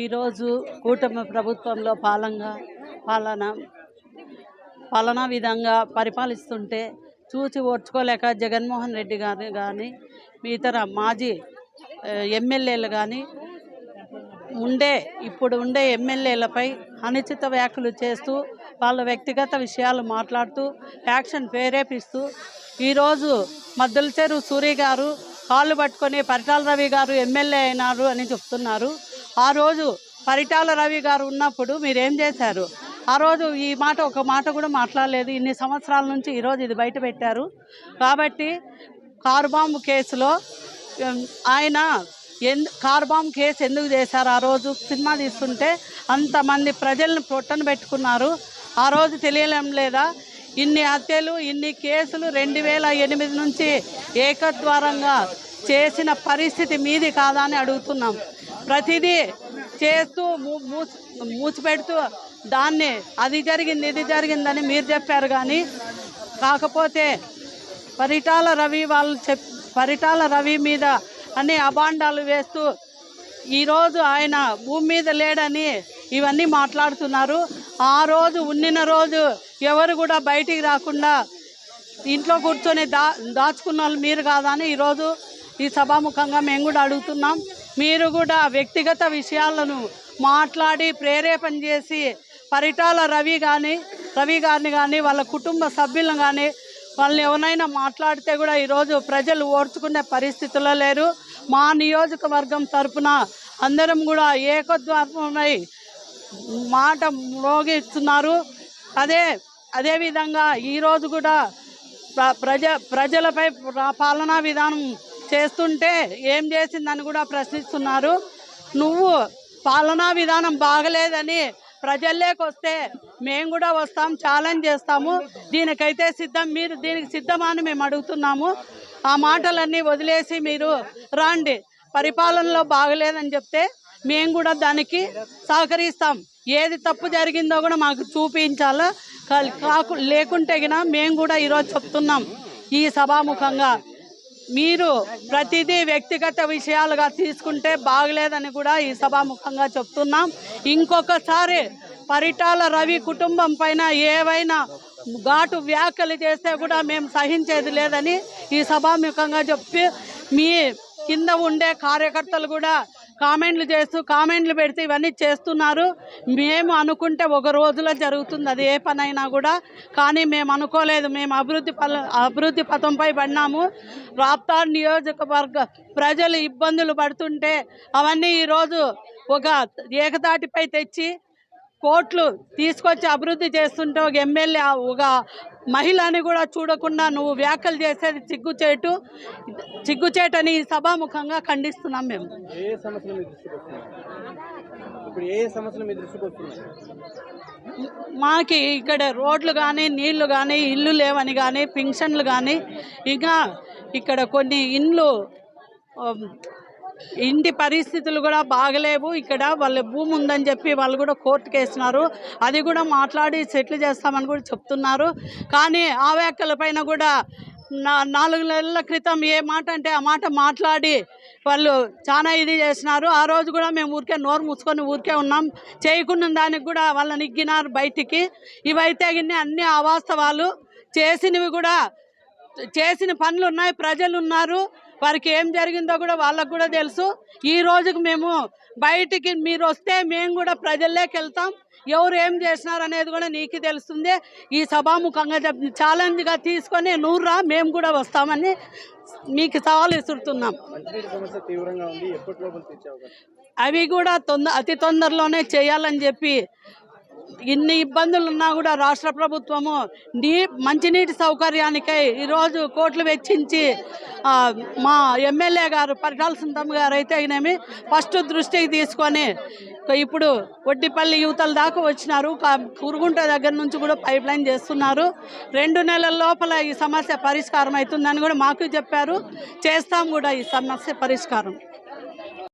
ఈరోజు కూటమి ప్రభుత్వంలో పాలంగా పాలన పాలనా విధంగా పరిపాలిస్తుంటే చూచి ఓర్చుకోలేక జగన్మోహన్ రెడ్డి గారు కానీ ఇతర మాజీ ఎమ్మెల్యేలు కానీ ఉండే ఇప్పుడు ఉండే ఎమ్మెల్యేలపై అనుచిత వ్యాఖ్యలు చేస్తూ వాళ్ళ వ్యక్తిగత విషయాలు మాట్లాడుతూ యాక్షన్ ప్రేరేపిస్తూ ఈరోజు మద్దల చెరువు సూరి గారు కాళ్ళు పట్టుకొని పరిటాల రవి గారు ఎమ్మెల్యే అయినారు అని చెప్తున్నారు. ఆ రోజు పరిటాల రవి గారు ఉన్నప్పుడు మీరేం చేశారు? ఆ రోజు ఈ మాట ఒక మాట కూడా మాట్లాడలేదు. ఇన్ని సంవత్సరాల నుంచి ఈరోజు ఇది బయట పెట్టారు. కాబట్టి కారు బాంబు కేసులో ఆయన ఎందు కార్ బాంబ్ కేసు ఎందుకు చేశారు ఆ రోజు? సినిమా తీస్తుంటే అంతమంది ప్రజలను పొట్టను పెట్టుకున్నారు. ఆ రోజు తెలియలేం లేదా? ఇన్ని హత్యలు ఇన్ని కేసులు రెండు వేల ఎనిమిది నుంచి ఏకద్వారంగా చేసిన పరిస్థితి మీది కాదా అని అడుగుతున్నాం. ప్రతిదీ చేస్తూ మూ- మూసిపెడుతూ దాన్ని అది జరిగింది ఇది జరిగిందని మీరు చెప్పారు కానీ కాకపోతే పరిటాల రవి వాళ్ళు చెప్ పరిటాల రవి మీద అన్ని అభాండాలు వేస్తూ ఈరోజు ఆయన భూమి మీద లేడని ఇవన్నీ మాట్లాడుతున్నారు. ఆ రోజు ఉండిన రోజు ఎవరు కూడా బయటికి రాకుండా ఇంట్లో కూర్చొని దా దాచుకున్న వాళ్ళు మీరు కాదని ఈరోజు ఈ సభాముఖంగా మేము కూడా అడుగుతున్నాం. మీరు కూడా వ్యక్తిగత విషయాలను మాట్లాడి ప్రేరేపణ చేసి పరిటాల రవి కానీ రవి గారిని కానీ వాళ్ళ కుటుంబ సభ్యులను కానీ వాళ్ళని ఎవరైనా మాట్లాడితే కూడా ఈరోజు ప్రజలు ఓర్చుకునే పరిస్థితుల్లో లేరు. మా నియోజకవర్గం తరపున అందరం కూడా ఏకద్వారమై మాట మోగిస్తున్నారు. అదే అదేవిధంగా ఈరోజు కూడా ప్ర- ప్రజ ప్రజలపై పాలనా విధానం చేస్తుంటే ఏం చేసిందని కూడా ప్రశ్నిస్తున్నారు. నువ్వు పాలనా విధానం బాగలేదని ప్రజల్లోకి వస్తే మేము కూడా వస్తాం ఛాలెంజ్ చేస్తాము. దీనికైతే సిద్ధం మీరు దీనికి సిద్ధమా అని మేము అడుగుతున్నాము. ఆ మాటలన్నీ వదిలేసి మీరు రాండి. పరిపాలనలో బాగలేదని చెప్తే మేము కూడా దానికి సహకరిస్తాం. ఏది తప్పు జరిగిందో కూడా మాకు చూపించాలా. కాకు లేకుంటే గిన మేము కూడా ఈరోజు చెప్తున్నాం. ఈ సభాముఖంగా మీరు ప్రతిదీ వ్యక్తిగత విషయాలుగా తీసుకుంటే బాగలేదని కూడా ఈ సభాముఖంగా చెప్తున్నాం. ఇంకొకసారి పరిటాల రవి కుటుంబం పైన ఏవైనా ఘాటు వ్యాఖ్యలు చేస్తే కూడా మేము సహించేది లేదని ఈ సభాముఖంగా చెప్పి మీ కింద ఉండే కార్యకర్తలు కూడా కామెంట్లు చేస్తూ కామెంట్లు పెడితే ఇవన్నీ చేస్తున్నారు. మేము అనుకుంటే ఒక రోజులో జరుగుతుంది. అది ఏ పనైనా కూడా. కానీ మేము అనుకోలేదు. మేము అభివృద్ధి పల అభివృద్ధి పథంపై పడినాము. రాప్తార్ నియోజకవర్గ ప్రజలు ఇబ్బందులు పడుతుంటే అవన్నీ ఈరోజు ఒక ఏకతాటిపై తెచ్చి కోట్లు తీసుకొచ్చి అభివృద్ధి చేస్తుంటే ఒక ఎమ్మెల్యే ఒక మహిళని కూడా చూడకుండా నువ్వు వ్యాఖ్యలు చేసేది సిగ్గుచేటు సిగ్గుచేటని ఈ సభాముఖంగా ఖండిస్తున్నాం మేము. మాకి ఇక్కడ రోడ్లు కానీ నీళ్ళు కానీ ఇల్లు లేవని కానీ పింఛన్లు కానీ ఇంకా ఇక్కడ కొన్ని ఇండ్లు ఇంటి పరిస్థితులు కూడా బాగలేవు. ఇక్కడ వాళ్ళ భూమి ఉందని చెప్పి వాళ్ళు కూడా కోర్టుకు వేస్తున్నారు అది కూడా మాట్లాడి సెటిల్ చేస్తామని కూడా చెప్తున్నారు. కానీ ఆ వ్యాఖ్యల పైన కూడా నా నాలుగు నెలల క్రితం ఏ మాట అంటే ఆ మాట మాట్లాడి వాళ్ళు చాలా ఇది చేసినారు. ఆ రోజు కూడా మేము ఊరికే నోరు మూసుకొని ఊరికే ఉన్నాం. చేయకున్న దానికి కూడా వాళ్ళని ఇగ్గినారు బయటికి. ఇవైతే గిన్ని అన్ని అవాస్తవాలు. చేసినవి కూడా చేసిన పనులు ఉన్నాయి ప్రజలు ఉన్నారు. వారికి ఏం జరిగిందో కూడా వాళ్ళకు కూడా తెలుసు. ఈ రోజుకి మేము బయటికి మీరు వస్తే మేము కూడా ప్రజల్లోకి వెళ్తాం. ఎవరు ఏం చేసినారు అనేది కూడా నీకు తెలుస్తుంది. ఈ సభాముఖంగా చెప్ ఛాలెంజ్గా తీసుకొని నూర్రా మేము కూడా వస్తామని మీకు సవాల్ అవకాశం? అవి కూడా తొందర అతి తొందరలోనే చేయాలని చెప్పి ఇన్ని ఇబ్బందులు ఉన్నా కూడా రాష్ట్ర ప్రభుత్వము నీ మంచినీటి సౌకర్యానికై ఈరోజు కోట్లు వెచ్చించి మా ఎమ్మెల్యే గారు పరిటాల సుందమ్మ గారు అయితే అయినవి ఫస్ట్ దృష్టికి తీసుకొని ఇప్పుడు వడ్డిపల్లి యువతల దాకా వచ్చినారు. కురుగుంట దగ్గర నుంచి కూడా పైప్ లైన్ చేస్తున్నారు. రెండు నెలల లోపల ఈ సమస్య పరిష్కారం అవుతుందని కూడా మాకు చెప్పారు. చేస్తాం కూడా ఈ సమస్య పరిష్కారం.